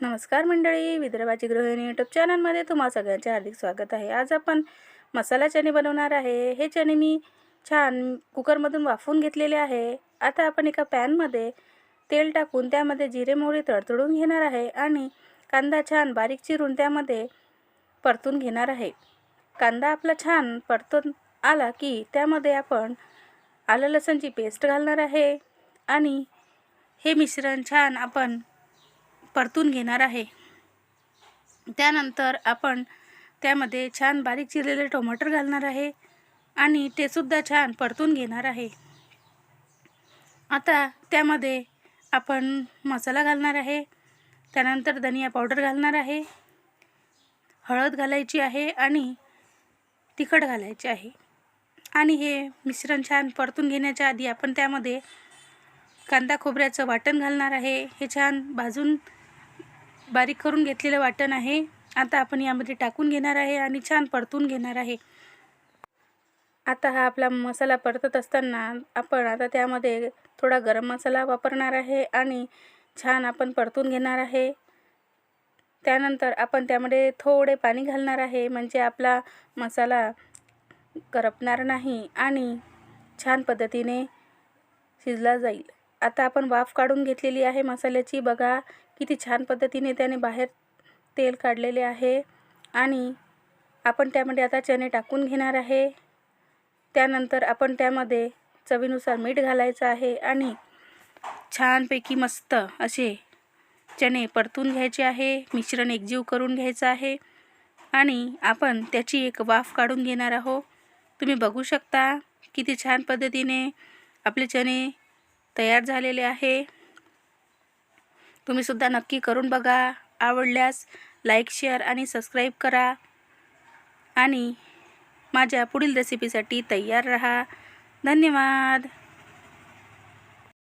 नमस्कार मंडळी विदर्भाची गृहिणी यूट्यूब चॅनलमध्ये तुम्हा सगळ्यांचे हार्दिक स्वागत आहे. आज आपण मसाला चणे बनवणार आहे. हे चणे मी छान कुकरमधून वाफवून घेतलेले आहे. आता आपण एका पॅनमध्ये तेल टाकून त्यामध्ये जिरे मोहरी तडतडून घेणार आहे आणि कांदा छान बारीक चिरून त्यामध्ये परतून घेणार आहे. कांदा आपला छान परतून आला की त्यामध्ये आपण आलं लसणची पेस्ट घालणार आहे आणि हे मिश्रण छान आपण परतून घेणार आहे. त्यानंतर आपण त्यामध्ये छान बारीक चिरलेले टोमॅटो घालणार आहे आणि ते सुद्धा छान परतून घेणार आहे. आता त्यामध्ये आपण मसाला घालणार आहे. त्यानंतर धनिया पावडर घालणार आहे. हळद घालायची आहे आणि तिखट घालायचे आहे. आणि हे मिश्रण छान परतून घेण्याच्या आधी आपण त्यामध्ये कांदा खोबऱ्याचं वाटण घालणार आहे. हे छान भाजून बारीक करून घेतलेलं वाटण आहे. आता आपण यामध्ये टाकून घेणार आहे आणि छान परतून घेणार आहे. आता हा आपला मसाला परतत असताना आपण आता त्यामध्ये थोडा गरम मसाला वापरणार आहे आणि छान आपण परतून घेणार आहे. त्यानंतर आपण त्यामध्ये थोडे पाणी घालणार आहे. म्हणजे आपला मसाला करपणार नाही आणि छान पद्धतीने शिजला जाईल. आता आपण वाफ काढून घेतलेली आहे मसाल्याची. बघा किती छान पद्धतीने त्याने बाहेर तेल काढलेले आहे. आणि आपण त्यामध्ये आता चणे टाकून घेणार आहे. त्यानंतर आपण त्यामध्ये चवीनुसार मीठ घालायचं आहे आणि छानपैकी मस्त असे चणे परतून घ्यायचे आहे. मिश्रण एकजीव करून घ्यायचं आहे. आणि आपण त्याची एक वाफ काढून घेणार आहोत. तुम्ही बघू शकता किती छान पद्धतीने आपले चणे तयार झालेले आहे. तुम्हीसुद्धा नक्की करून बघा. आवडल्यास लाईक शेअर आणि सबस्क्राईब करा. आणि माझ्या पुढील रेसिपीसाठी तयार रहा. धन्यवाद.